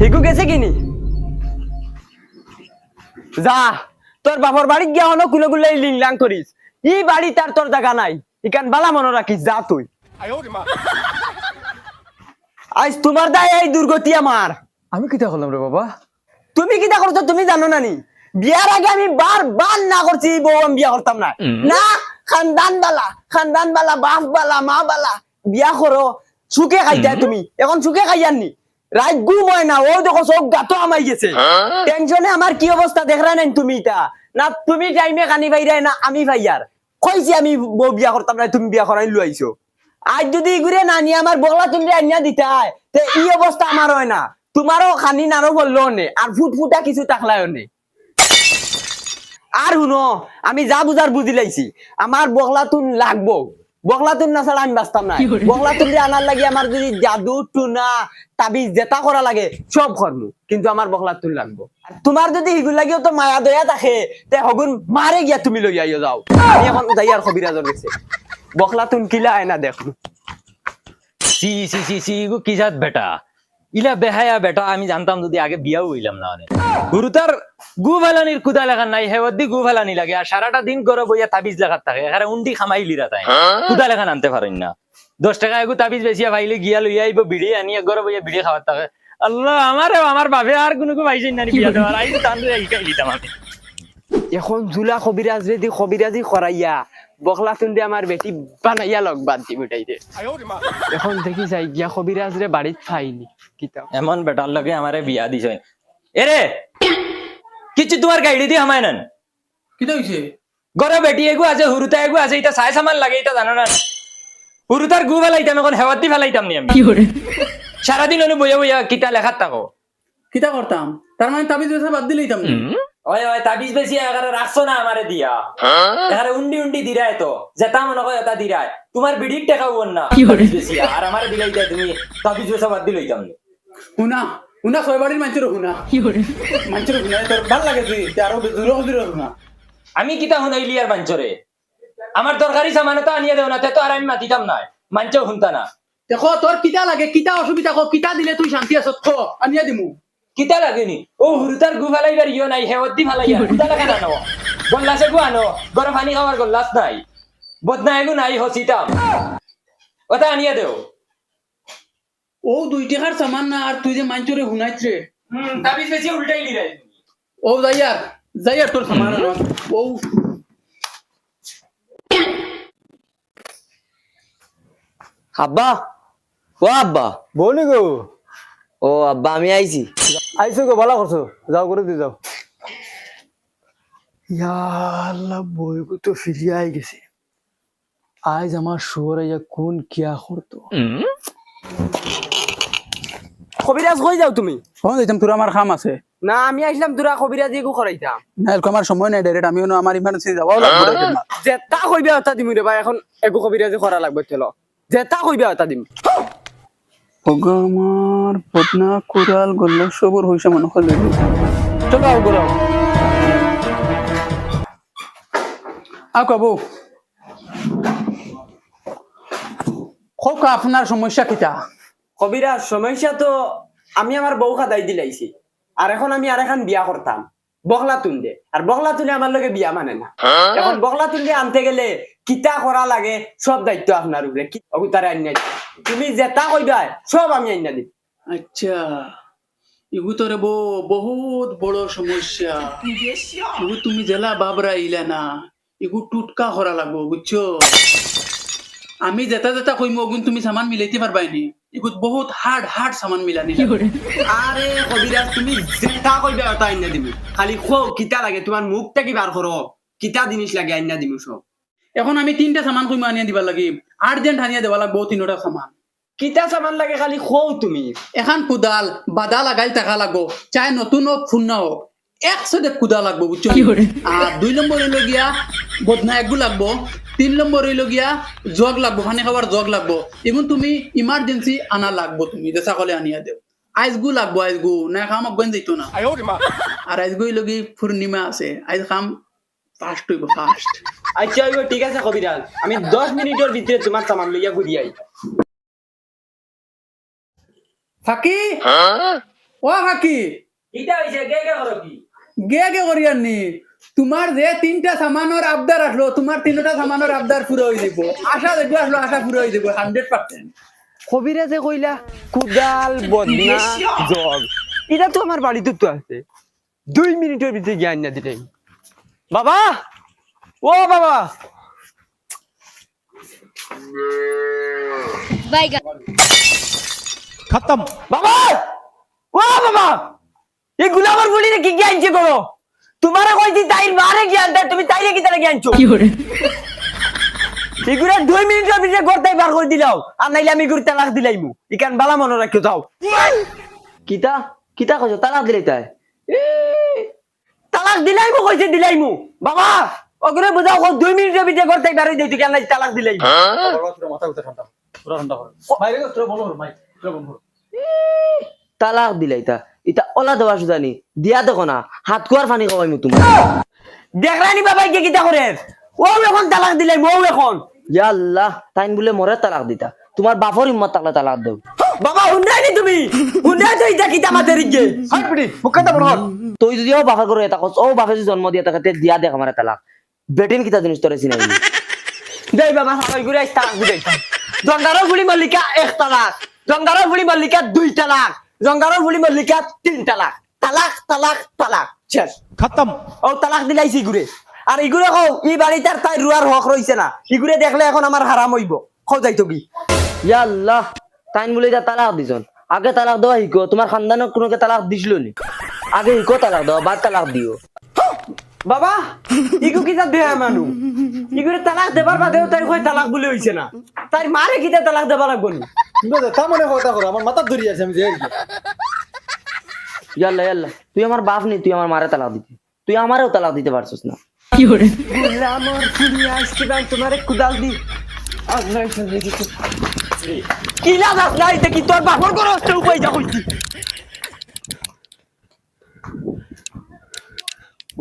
হিকু গেছে কিনি? যা তোর বাপর বাড়ি গিয়া হনো কুলে কুলে লিংলাং করিস। ই বাড়ি তার তোর জায়গা নাই। ইকান বালা মনে রাখিস যা তুই। আজ তোমার দায় এই দুর্গতি আমার। আমি কিতা করলাম রে বাবা? তুমি কি করছ তুমি জানো না নি বিয়ার আগে আমি বার বার না করছি বউ আমি বিয়া করতাম না। না খানদান বালা খানদান বালা বাপ বালা মা বালা বিয়া করো। সুখে খাইতা তুমি। এখন সুখে খাইয়াননি। রাত ঘুম হয় না ও দেখো চোখ গাতো আমাই গেছে। টেনশনে আমার কি অবস্থা দেখরা নাই তুমি ইটা না তুমি টাইমে কানি ভাইরাই না আমি ভাইয়ার কইছি আমি বউ বিয়া করতাম না তুমি বিয়া করাই আজ যদি ঘুরে না নিয়ে আমার বগলা তুমি আনিয়া দিতে হয় তে ই অবস্থা আমার হয় না। তোমারও খানি নারো বলল নে আর ফুটফুটা কিছু টাকলায় নে। আর শুনো আমি যা বুঝার বুঝি লাইছি আমার বগলা তুন লাগবো। বগলা তুন না ছাড়া আমি বাঁচতাম না। বগলা তুন দিয়ে আনার লাগে আমার যদি জাদু টুনা তাবিজ জেতা করা লাগে সব করব কিন্তু আমার বগলা তুন লাগবো। আর তোমার যদি হিগুল লাগিও তো মায়া দয়া থাকে তে হগুন মারে গিয়া তুমি লই আইও যাও। আমি এখন যাই আর কবিরাজর গেছে বগলা তুন কিলা আয় না দেখো সি সি সি সি গো কি জাত বেটা? ইলা বেহায়া বেটা আমি জানতাম যদি আগে বিয়াও হইলাম না অনেক গুরু তার গু ফেলানির কুদা লাগান নাই হেওয়ার দি গু ফেলানি লাগে আর সারাটা দিন করে বইয়া তাবিজ লাগাত থাকে। এখানে উন্ডি খামাই লিরা তাই। কুদা লাগান আনতে পারেন না। দশ টাকা এগু তাবিজ বেশিয়া ভাইলে গিয়া লইয়া আইব বিড়ি আনিয়া গড়ে বইয়া বিড়ি খাওয়ার থাকে। আল্লাহ আমার আমার বাবে আর কোনো কো পাইছেন না বিয়া দেওয়ার আই তান শিকাই দিতাম আমি? এখন জুলা কবিরাজ রেদি কবিরাজি করাইয়া বকলা তুন্ডে আমার বেটি বানাইয়া লগ বাদ দি দে। এখন দেখি যাই গিয়া কবিরাজ রে বাড়িত পাইনি কিতাব এমন বেটার লগে আমারে বিয়া দিছ। এরে কিছু তোমার গাইডি দি হামায় নেন। হইছে গরে বেটি এগু আছে হুরুতা এগু আছে এটা চাই সামান লাগে এটা জানো না। হুরুতার গু ফেলাইতাম এখন হেওয়াত দি ফেলাইতাম নি আমি। সারাদিন অনু বইয়া বইয়া কিতা লেখাত থাকো। কিতা করতাম তার মানে তাবিজ বেসা বাদ দিলেই তাম ওই ওই তাবিজ বেশি এগারে রাখছো না আমারে দিয়া। এগারে উন্ডি উন্ডি দিরায় তো যেটা মনে হয় এটা দিরায় তোমার বিড়ির টাকা না তাবিজ বেশি আর আমারে দিলাই দেয় তুমি তাবিজ বেসা বাদ দিলইতাম নি। শুনা ছয় বাড়ির মানুষের শুনা মানুষের শুনা তোর ভালো লাগে তুই তে আরও দূর দূর শুনা আমি কিতা শুনাইলি আর মাঞ্চরে আমার দরকারি সামান তো আনিয়ে দেও না তে তো আর আমি মাতিতাম না। মাঞ্চও শুনতা না। দেখো তোর কিতা লাগে? কিতা অসুবিধা? কো কিতা দিলে তুই শান্তি আছ খ আনিয়া দিমু। কিতা লাগেনি? ও হুরুতার গু ফালাইবার ইয় নাই হেওয়াত দি ফালাই কিতা লাগে না নো গল্লাসে গু আনো গরম পানি খাওয়ার গল্লাস নাই। বদনা এগু নাই হসিতাম ওটা আনিয়ে দেও। ও দুই টাকার সামান না আর তুই যে তাবিজ বেশি উল্টাই লিরাই ও যাইয়ার যাইয়ার তোর সামান। ও। আব্বা ও আব্বা। বলি গো। ও আব্বা আমি আইছি। আইসো গো ভালো করছ। যাও করে দিয়ে যাও। আল্লাহ বই তো ফিরিয়ে আই গেছে। আজ আমার শুয়ার কোন কিয়া করতো। কবিরাজ কই যাও তুমি। ফোন দিতাম তোর আমার খাম আছে। না আমি আইছিলাম তোরা কবিরাজ এগু করাইতাম না এরকম আমার সময় নাই ডাইরেক্ট আমিও না আমার ইমার্জেন্সি যাওয়াও লাগবে। যেটা কইবা ওটা দিমু রে ভাই এখন একু কবিরাজি করা লাগবে চলো যেটা কইবা ওটা দিম। আমার বদনা কোরাল গল্ল সবর হইছে মনে লেগে। চলো আও গোরাও আও কাবু। হোক আপনার সমস্যা কিটা কবিরাজ সমস্যা তো আমি আমার বউ খাদাই দিলাইছি আর এখন আমি আর এখন বিয়া করতাম। বগলা তুন্দে। আর বগলা তুলে আমার লগে বিয়া মানে না। এখন বগলা তুলে আনতে গেলে কিতা করা লাগে সব দায়িত্ব আপনার উপরে। কি অগুতারে আনিয়া দিম। তুমি যেটা কইবা সব আমি আনিয়া দিম আচ্ছা। ইগু তোরে বো বহুত বড় সমস্যা। ইগু তুমি জেলা বাবরা ইলা না। ইগু টুটকা করা লাগবো বুঝছ? আমি যেটা যেটা কইমু অগুন তুমি সামান মিলাইতে পারবাইনি ইগুত বহুত হার্ড হার্ড সামান মিলানি। আরে কবিরাজ তুমি যেটা কইবা ওটা আনিয়া দিবি খালি খো কিতা লাগে তোমার মুখটা কি বার করো কিতা জিনিস লাগে আনিয়া দিমু সব এখন আমি তিনটা সামান কইমু আনিয়া দিবা লাগি আর্জেন্ট আনিয়া দেওয়া লাগবো তিনটা সামান। কিতা সামান লাগে খালি খো তুমি। এখন কুদাল বাদা লাগাই টাকা লাগবো। চাই নতুন হোক ফুন্না হোক একসাথে কুদা লাগবো বুঝছ আর দুই নম্বর হইল গিয়া বদনা একগু লাগবো। তিন নম্বর হইল গিয়া জগ লাগবো পানি খাবার জগ লাগবো। এগুন তুমি ইমার্জেন্সি আনা লাগবো তুমি দেশা কলে আনিয়া দেও। আইজগু লাগবো আইজগু না কাম গন যাইতো না। আর আইজগু হইল কি পূর্ণিমা আছে আইজ কাম ফাস্ট হইব ফাস্ট আচ্ছা হইব ঠিক আছে কবিরাজ আমি দশ মিনিটের ভিতরে তোমার সামান লইয়া ঘুরি আই ফাঁকি? ও কিটা হইছে কে কে করো কি? গে গে করিয়ার নি তোমার যে তিনটা সামানোর আবদার আসলো তোমার তিনটা সামানোর আবদার পুরো হয়ে দিব। আশা দেখব আসলো আশা পুরো হয়ে দিব হান্ড্রেড পার্সেন্ট কবিরা যে কইলা কুদাল বদনা জগ এটা তো আমার বাড়িতে তো আছে। দুই মিনিটের ভিতরে জ্ঞান না দিতে বাবা! ও বাবা! খতম। বাবা! ও বাবা! এই আমার বলি কি জ্ঞান যে করো তোমারে কইছি তাই মারে জ্ঞান দেয় তুমি তাইলে কি তারা জ্ঞানছো এগুলা দুই মিনিটের ভিতরে গড়তাই বার করে দিলাও আর নাইলে আমি গুড়ি তালাক দিলাইমু। ইকান বালা মনে রাখিও যাও। কিতা? কিতা কইছো? তালাক দিলাই তাই? তালাক দিলাইমু কইছে দিলাইমু। বাবা ওগুলো বুঝাও কও, দুই মিনিটের ভিতরে গড়তাই বার হয়ে যাই তুই কেন তালাক দিলাইমু? তালাক দিলাই তা ইতা ওলা দেওয়া সুদানি দিয়া দেখো না হাত কুয়ার পানি খাওয়াইমু তোমার দেখরানি বাবা কে কিতা করে ও এখন তালাক দিলাইমু ও এখন। ইয়া আল্লাহ তাইন বলে মরে তালাক দিতা। তোমার বাপর হিম্মত থাকলে তালাক দেও। বাবা হুন্ডাইনি তুমি? হুন্ডাই কিতা মাতের গে হাই পিটি বড় তুই যদি ও বাপের করে এটা কস ও বাপে যদি জন্ম দিয়া থাকে তে দিয়া দেখ আমার তালাক। বেটিন কিতা জিনিস তোরে চিনাই দেই বাবা সবাই ঘুরে আইস তালাক দিলাই জঙ্গারও ফুলি মল্লিকা এক তালাক। জঙ্গারও ফুলি মল্লিকা দুই তালাক। জঙ্গারর বলি মল্লিকা তিন তালাক। তালাক তালাক তালাক। শেষ। খতম। ও তালাক দিলাইছি গুরে আর ইগুরে কও ই বাড়িতে আর তাই রুয়ার হক রইছে না। ইগুরে দেখলে এখন আমার হারাম হইব। কও যাইতো কি? ইয়া আল্লাহ তাইন বলি যা তালাক দিজন আগে তালাক দাও হিকো তোমার খানদানক কোনোকে তালাক দিছিল নি? আগে হিকো তালাক দাও বাদ তালাক দিও। বাবা ইগু যা দেয়া মানু ইগুরে তালাক দেবার বাদেও তাই কই তালাক বলি হইছে না। তাই মারে কি তালাক দেবা লাগব না? তা মনে কথা করো আমার মাথা ধরি আছে আমি যে ইয়াল্লা ইয়াল্লা তুই আমার বাপ নি তুই আমার মারে তালাক দিতে। তুই আমারেও তালাক দিতে পারছিস না। আমার ফুলি আজকে তোমারে কুদাল দি। নাই দেখি তোর বাপর করো উপায় যা কইছি।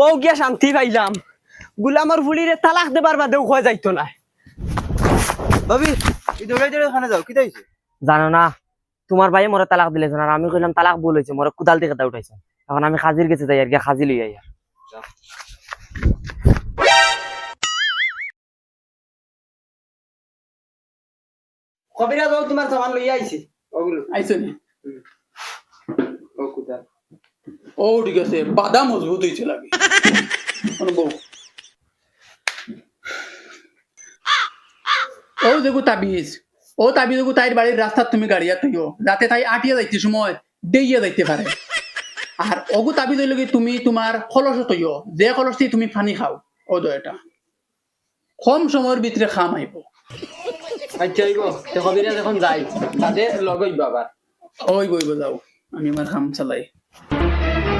ও গিয়া শান্তি পাইলাম। গুলামর ফুলিরে তালাক দেবার বাদেও খোয়া যাইতো না। ভাবি দৌড়াই দৌড়াই ওখানে যাও কি হইছে জানো না? তোমার ভাই মরে তালাক দিলেছে আর আমি কইলাম তালাক ভুল হয়েছে মরে কুদাল থেকে তা উঠাইছে। এখন আমি খাজির গেছে যাই আর কি খাজি লই আই আর। কবিরা যাও তোমার সামান লইয়া আইছি? ওগুলো আইসো নি ও কুদাল। ও ঠিক আছে বাদা মজবুত লাগে। ও দেখো তাবিজ। ও তাবিজ দেখো তাইর বাড়ির রাস্তা তুমি গাড়িয়া তুইও। যাতে তাই আটিয়া যাইতে সময় দেইয়া যাইতে পারে। আর অগু তাবি কি তুমি তোমার খলস তৈও যে খলস দিয়ে তুমি পানি খাও ও তো এটা। কম সময়ের ভিতরে খাম আইব। আচ্ছা আইব তে কবিরা যখন যাই তাতে লগই বাবা ওই বই যাও। আমি আমার খাম চালাই।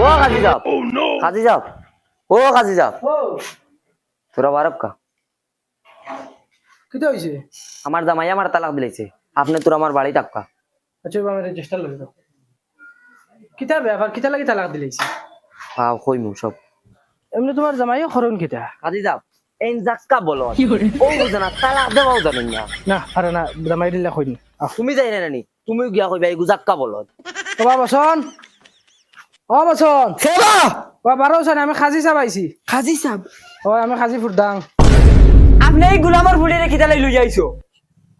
ও যাও খাজি যাও ও খাজি যাও তোরা বারব কা? কি হয়েছে আমার জামাই আমার তালাক দিলেছে। আপনি তোর আমার বাড়ি থাকা আচ্ছা এবার আমি রেজিস্টার লই দাও কিতা ব্যাপার কিতা লাগি তালাক দিলাইছি পাও কইমু সব। এমনি তোমার জামাইও খরণ কিতা? খাজি যাও। এই জাক্কা বলো। ও বুঝে না তালাক দেওয়াও জানেন না। না আরে না জামাই দিলে কইন তুমি যাই না নানি তুমিও গিয়া কইবা এই জাক্কা বলো। বাবা বসন ও বসন সেবা ও বারো আমি খাজি চাবাইছি খাজি সাব ও আমি খাজি ফুরদাং আপনি এই গুলামর ফুলিরে কিতা লাই লই আইছো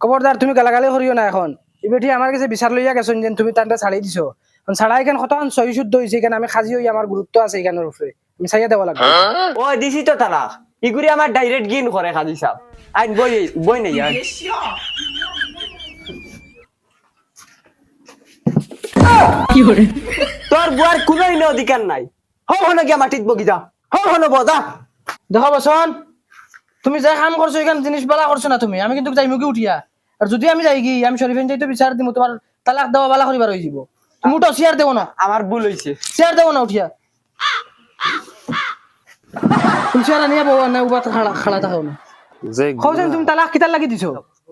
খবরদার তুমি গালাগালি করিও না এখন। এবেটি আমার কাছে বিচার লইয়া গেছেন যেন তুমি তান্টা ছাড়াই দিছো। এখন ছাড়াই কেন কতক্ষণ সহি শুদ্ধ হয়েছে এখানে আমি খাজি হই আমার গুরুত্ব আছে এখানের উপরে আমি চাইয়া দেওয়া লাগবে। ও দিছি তো তালাক ইগুরি আমার ডাইরেক্ট গিন করে খাজি সাব আইন বই বই নেই আইন তোর বুয়ার কোনো অধিকার নাই। হো হনো গিয়া মাটিত বগিতা হো হনো বজা। দেখো বসন তুমি যা কাম করছ এখানে জিনিস বালা করছ না তুমি? আমি কিন্তু যাই মুখে উঠিয়া। আর যদি আমি যাই কি আমি শরীফেন যাইতো বিচার দিমু তোমার তালাক দেওয়া বালা করিবার হয়ে যাব তুমি উঠো চেয়ার দেবো না। আমার ভুল হয়েছে চেয়ার দেবো না উঠিয়া। তুমি চেয়ার আনিয়া বউ না উবা খাড়া খাড়া থাকো না। তুমি তালাক কিতার লাগি দিছো?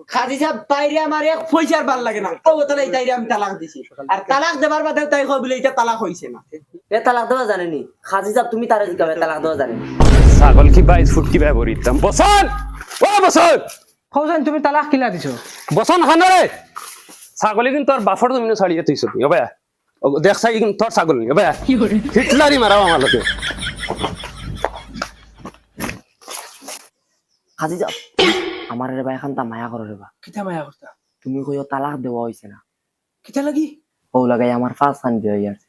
খাজি সাহেব তাইরে আমার এক পয়সার ভালো লাগে না। ও তাহলে তাইরে আমি তালাক দিছি। আর তালাক দেবার বাদে তাই কই বলে এটা তালাক হইছে না। এ তালাক দেওয়া জানেনি খাজি যাব তুমি তারে জিকাবে তালাক দেওয়া জানেনি ছাগল কি বাইশ ফুট কি ভাই ভরিতাম বসন! ও বসন! কওছেন তুমি তালাক কিলা দিছো? বসন খানরে ছাগলি কিন্তু তোর বাফর তুমি ছাড়িয়ে তুইছ ও ভাই দেখ চাই তোর ছাগল হিটলারি মারাও আমার লোকে যাও আমার রে এখন তা মায়া করো রে বা কিতা মায়া করতা তুমি কইও তালাক দেওয়া হয়েছে না। কিতা লাগি? ও লাগাই আমার হয়ে যাচ্ছে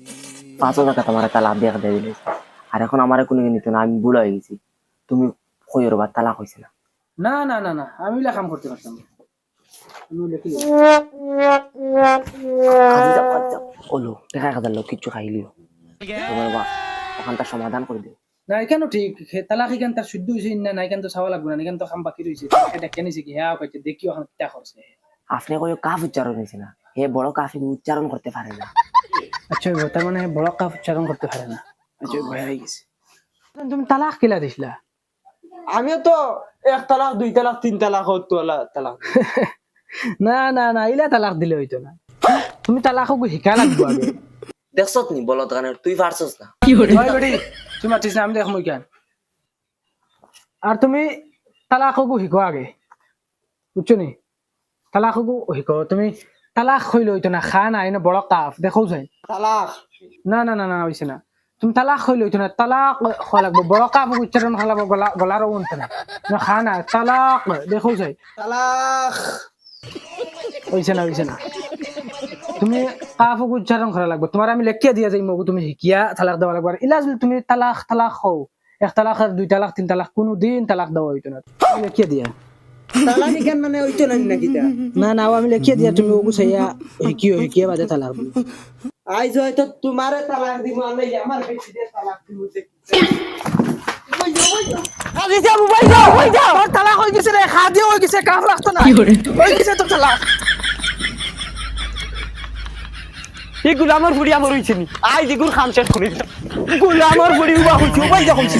পাঁচ টাকা তোমার তালাক দিয়ে দিয়ে দিলে। আর এখন আমার কোনো নিত না আমি বুড়া হয়ে গেছি। তুমি কইও রে বা তালাক হয়েছে না। না না না না আমি কাম করতে পারতাম ওলো লোক কিচ্ছু খাইলিও তোমার বা ওখানটা সমাধান করে দিও। না এখানো ঠিক তালাক এখান তার শুদ্ধ হয়েছে না না এখান তো চাওয়া লাগবে না এখান তো কাম বাকি রয়েছে এটা কেন কি হ্যাঁ কইতে দেখিও এখন কিতা করছে। আপনি কইও কাফ উচ্চারণ হয়েছে না। হে বড় কাফি উচ্চারণ করতে পারে না। আচ্ছা তার মানে বড় কাপ উচ্চারণ করতে পারে না। আচ্ছা ভয় হয়ে গেছে। তুমি তালাক কিলা দিছিলা? আমিও তো এক তালাক দুই তালাক তিন তালাক হতো তালাক না না না ইলা তালাক দিলে হইতো না। তুমি তালাক শিকা লাগবো দেখছত নি বলত গানের তুই পারছস না। বেটি তুমি মাতিস না আমি দেখ কেন? আর তুমি তালাককো শিকো আগে বুঝছ নি? তালাককো শিকো তুমি তালাক হইলে হইতো না খা নাই না বড় কাফ দেখো যাই তালাক। না না না না হইছে না। তুমি তালাক হইলে হইতো না তালাক হওয়া লাগবো বড় কাফ উচ্চারণ হওয়া লাগবো গলা গলারও উনতে না না খা না তালাক দেখো যাই তালাক। হইছে না হইছে না। তুমি কাফক উচ্চারণ করা লাগবে। তোমার আমি লেখিয়া দিয়া যাই মগু তুমি শিকিয়া তালাক দেওয়া লাগবে। ইলা যদি তুমি তালাক তালাক হও। এক তালাক আর দুই তালাক তিন তালাক কোনো দিন তালাক দেওয়া হইতো না। আমি লেখিয়া দিয়া। মানে হইতো না নাকি না না আমি লেখিয়া দিয়া তুমি ওগু চাইয়া শিকিও শিকিয়া বাদে তালাক আইজ হয়তো তোমারে তালাক দিব আমি আমার বেশি দিয়ে তালাক দিব আজি যা মোবাইল যাও হই যাও তালাক গেছে রে খা দিয়ে গেছে কাফ রাখতো না। গেছে তালাক। এই গুলামর বুড়ি আমার হইছে নি। আই দিগুর খাম শেষ করি গুলামর বুড়ি উবা হইছে, উবাই যা হইছে।